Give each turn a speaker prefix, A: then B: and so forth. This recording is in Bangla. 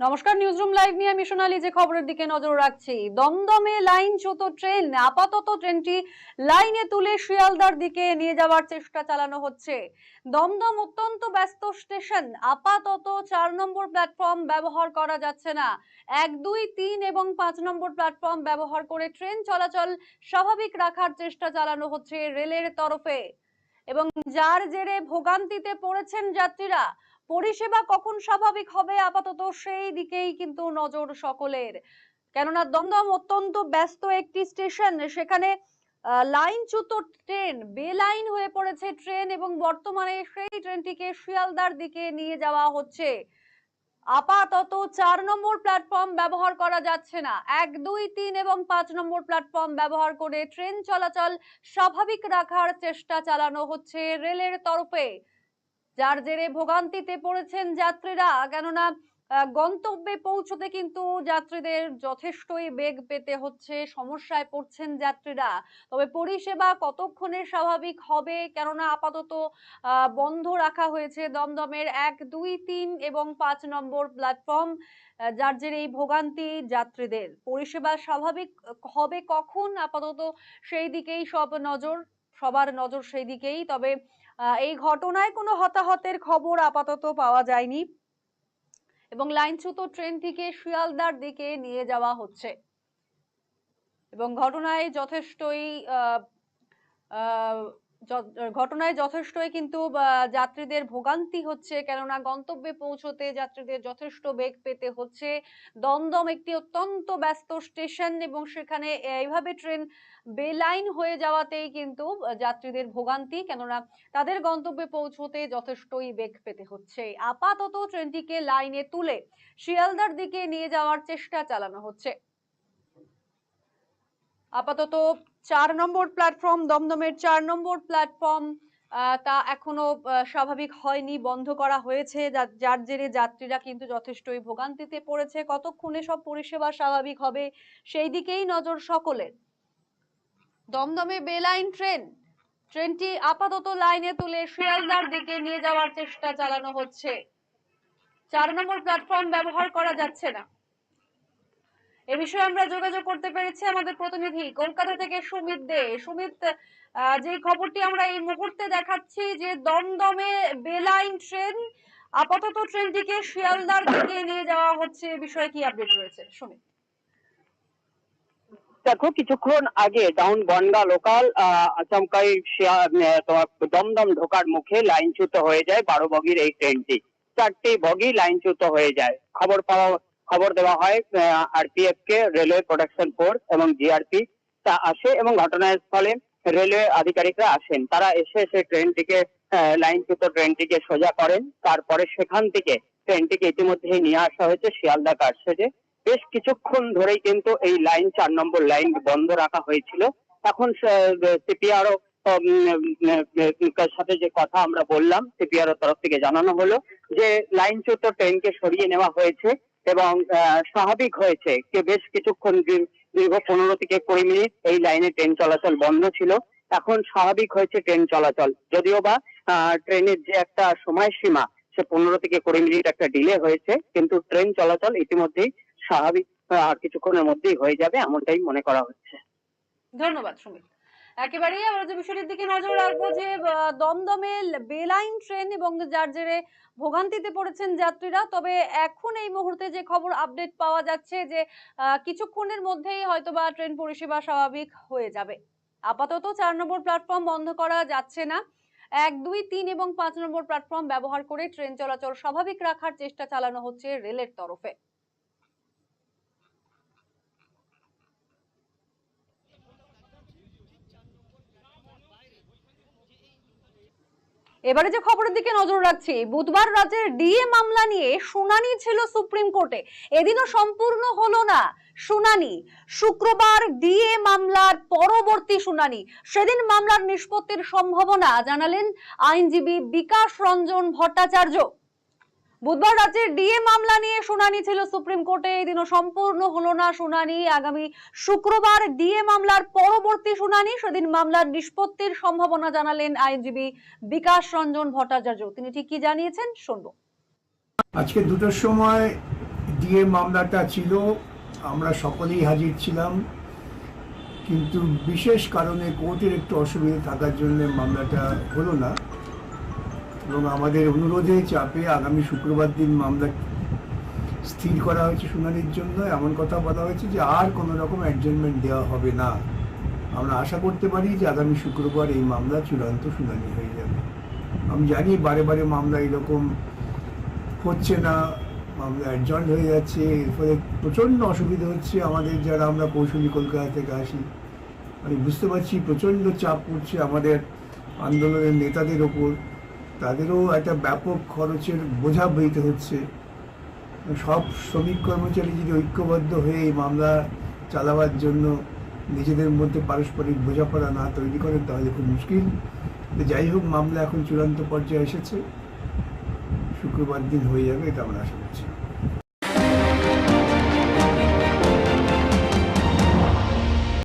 A: নমস্কার নিউজরুম লাইভ নিয়ে আমি সোনালী, যে খবরের দিকে নজর রাখছি। দমদমে লাইন লাইনচ্যুত ট্রেন, আপাতত ট্রেনটি লাইনে তুলে শিয়ালদার দিকে নিয়ে যাওয়ার চেষ্টা চালানো হচ্ছে। দমদম অত্যন্ত ব্যস্ত স্টেশন, আপাতত চার নম্বর প্ল্যাটফর্ম ব্যবহার করা যাচ্ছে না। এক, দুই, তিন এবং পাঁচ নম্বর প্ল্যাটফর্ম ব্যবহার করে ট্রেন চলাচল স্বাভাবিক রাখার চেষ্টা চালানো হচ্ছে রেলের তরফে। এবং যার জেরে ভোগান্তিতে পড়েছেন যাত্রীরা পরিষেবা কখন স্বাভাবিক হবে আপাতত সেই দিকেই কিন্তু নজর সকলের। কেননা দমদম অত্যন্ত ব্যস্ত একটি স্টেশন, সেখানে লাইনচ্যুত ট্রেন, বেলাইন হয়ে পড়েছে ট্রেন এবং বর্তমানে সেই ট্রেনটিকে শিয়ালদার দিকে নিয়ে যাওয়া হচ্ছে। আপাতত চার নম্বর প্ল্যাটফর্ম ব্যবহার করা যাচ্ছে না। এক, দুই, তিন এবং পাঁচ নম্বর প্ল্যাটফর্ম ব্যবহার করে ট্রেন চলাচল স্বাভাবিক রাখার চেষ্টা চালানো হচ্ছে রেলের তরফে। যার জেরে ভোগান্তিতে পড়েছেন যাত্রীরা। কেননা গন্তব্যে পৌঁছতে কিন্তু যাত্রীদের যথেষ্টই বেগ পেতে হচ্ছে, সমস্যায় পড়ছেন যাত্রীরা। তবে পরিষেবা কতক্ষণে স্বাভাবিক হবে? কেননা, আপাতত বন্ধ রাখা হয়েছে দমদমের এক, দুই, তিন এবং পাঁচ নম্বর প্ল্যাটফর্ম যার জেরে এই ভোগান্তি যাত্রীদের। পরিষেবা স্বাভাবিক হবে কখন? আপাতত সেই দিকেই সব নজর, সবার নজর সেই দিকেই। তবে এই ঘটনায় কোনো হতাহতের খবর আপাতত পাওয়া যায়নি এবং লাইনচ্যুত ট্রেনটিকে শিয়ালদার দিকে নিয়ে যাওয়া হচ্ছে। এবং ঘটনায় যথেষ্টই ঘটনায় যথেষ্টই কিন্তু যাত্রীদের ভোগান্তি হচ্ছে, কেননা গন্তব্যে পৌঁছতে যাত্রীদের যথেষ্ট বেগ পেতে হচ্ছে। দমদম একটি অত্যন্ত ব্যস্ত স্টেশন এবং সেখানে এইভাবে ট্রেন বেলাইন হয়ে যাওয়াতেই কিন্তু যাত্রীদের ভোগান্তি, কেননা তাদের গন্তব্যে পৌঁছতে যথেষ্টই বেগ পেতে হচ্ছে। আপাতত ট্রেনটিকে লাইনে তুলে শিয়ালদার দিকে নিয়ে যাওয়ার চেষ্টা চালানো হচ্ছে। আপাতত চার নম্বর প্ল্যাটফর্ম দমদমের চার নম্বর প্ল্যাটফর্ম তা এখনও স্বাভাবিক হয়নি, বন্ধ করা হয়েছে। যার জেরে যাত্রীরা কিন্তু যথেষ্টই ভোগান্তিতে পড়েছে। কতক্ষণে সব পরিষেবা স্বাভাবিক হবে, সেই দিকেই নজর সকলের। দমদমে বেলাইন ট্রেন। ট্রেনটি আপাতত লাইনে তুলে শিয়ালদার দিকে নিয়ে যাওয়ার চেষ্টা চালানো হচ্ছে। চার নম্বর প্ল্যাটফর্ম ব্যবহার করা যাচ্ছে না। এ বিষয়ে আমরা যোগাযোগ করতে পেরেছি আমাদের প্রতিনিধি কলকাতা থেকে সুমিত দে। সুমিত যে খবরটি আমরা এই মুহূর্তে দেখাচ্ছি যে দমদমে বেলাইন ট্রেন, আপাতত ট্রেনটিকে শিয়ালদার দিকে নিয়ে যাওয়া হচ্ছে বিষয়ে কি আপডেট রয়েছে? সুমিত।
B: দেখো, কিছুক্ষণ আগে ডাউন বনগা লোকাল আচমকাই তোমার দমদম ঢোকার মুখে লাইনচ্যুত হয়ে যায় বারো বগির এই ট্রেনটি। চারটি বগি লাইনচ্যুত হয়ে যায়। খবর পাওয়া খবর দেওয়া হয় আরপিএফ কে রেলওয়ে প্রোটেকশন ফোর্স এবং জিআরপি তা আসে এবং ঘটনাস্থলে রেলওয়ে আধিকারিকরা আসেন। তারা এসে সেই ট্রেনটিকে লাইনচ্যুত ট্রেনটিকে সোজা করেন। তারপরে সেখান থেকে ট্রেনটিকে ইতিমধ্যে নিয়ে আসা হয়েছে শিয়ালদা কারশেডে বেশ কিছুক্ষণ ধরেই কিন্তু এই লাইন চার নম্বর লাইন বন্ধ রাখা হয়েছিল। এখন সিপিআরও সাথে যে কথা আমরা বললাম সিপিআরও তরফ থেকে জানানো হলো যে লাইনচ্যুত ট্রেনকে সরিয়ে নেওয়া হয়েছে। এবং স্বাভাবিক হয়েছে যে বেশ কিছুক্ষণ দীর্ঘ পনেরো থেকে কুড়ি মিনিট এই লাইনে ট্রেন চলাচল বন্ধ ছিল। এখন স্বাভাবিক হয়েছে ট্রেন চলাচল। যদিও বা ট্রেনের যে একটা সময়সীমা, সে পনেরো থেকে কুড়ি মিনিট একটা ডিলে হয়েছে, কিন্তু ট্রেন চলাচল ইতিমধ্যেই স্বাভাবিক আর কিছুক্ষণের মধ্যেই হয়ে যাবে এমনটাই মনে করা হচ্ছে।
A: ধন্যবাদ, সুমিত। একেবারেই আমরা যে বিষয়টির দিকে নজর রাখব যে দমদমে বেলাইন ট্রেন এবং যার জেরে ভোগান্তিতে পড়েছেন যাত্রীরা, তবে এখন এই মুহূর্তে যে খবর আপডেট পাওয়া যাচ্ছে যে কিছুক্ষণের মধ্যেই হয়তোবা ট্রেন পরিষেবা স্বাভাবিক হয়ে যাবে। আপাতত চার নম্বর প্ল্যাটফর্ম বন্ধ করা যাচ্ছে না। এক, দুই, তিন এবং পাঁচ নম্বর প্ল্যাটফর্ম ব্যবহার করে ট্রেন চলাচল স্বাভাবিক রাখার চেষ্টা চালানো হচ্ছে রেলের তরফে। এবারে যে খবরের দিকে নজর রাখছি, বুধবার রাজ্যের ডিএ মামলা নিয়ে শুনানি ছিল সুপ্রিম কোর্টে। এদিনও সম্পূর্ণ হলো না শুনানি। শুক্রবার ডিএ মামলার পরবর্তী শুনানি। সেদিন মামলার নিষ্পত্তির সম্ভাবনা জানালেন আইনজীবী বিকাশ রঞ্জন ভট্টাচার্য। বুধবার রাজ্যের ডিএ মামলা নিয়ে শুনানি ছিল, সুপ্রিম কোর্টে এদিনও সম্পূর্ণ হলো না শুনানি। আগামী শুক্রবার ডিএ মামলার পরবর্তী শুনানি, সেদিন মামলার নিষ্পত্তির সম্ভাবনা জানালেন আইনজীবী বিকাশ রঞ্জন ভট্টাচার্য। তিনি ঠিক কি জানিয়েছেন? শুনব।
C: আজকে দুটোর সময় যে মামলাটা ছিল, আমরা সকলেই হাজির ছিলাম। কিন্তু বিশেষ কারণে কোর্টের একটু অসুবিধা থাকার জন্য মামলাটা হলো না। এবং আমাদের অনুরোধে চাপে আগামী শুক্রবার দিন মামলা স্থির করা হয়েছে শুনানির জন্য। এমন কথা বলা হয়েছে যে আর কোনো রকম অ্যাডজমেন্ট দেওয়া হবে না। আমরা আশা করতে পারি যে আগামী শুক্রবার এই মামলা চূড়ান্ত শুনানি হয়ে যাবে। আমি জানি বারে বারে মামলা এরকম হচ্ছে না, মামলা অ্যাডজয়েন্ট হয়ে যাচ্ছে। এর ফলে প্রচণ্ড অসুবিধা হচ্ছে আমাদের যারা আমরা কৌশলী কলকাতা থেকে আসি। আমি বুঝতে পারছি প্রচণ্ড চাপ পড়ছে আমাদের আন্দোলনের নেতাদের ওপর। তাদেরও একটা ব্যাপক খরচের বোঝা বইতে হচ্ছে। সব শ্রমিক কর্মচারী যদি ঐক্যবদ্ধ হয়ে এই মামলা চালাবার জন্য নিজেদের মধ্যে পারস্পরিক বোঝাপড়া না তৈরি করেন, তাহলে খুব মুশকিল। যাই হোক, মামলা এখন চূড়ান্ত পর্যায়ে এসেছে। শুক্রবার দিন হয়ে যাবে এটা আমরা আশা করছি।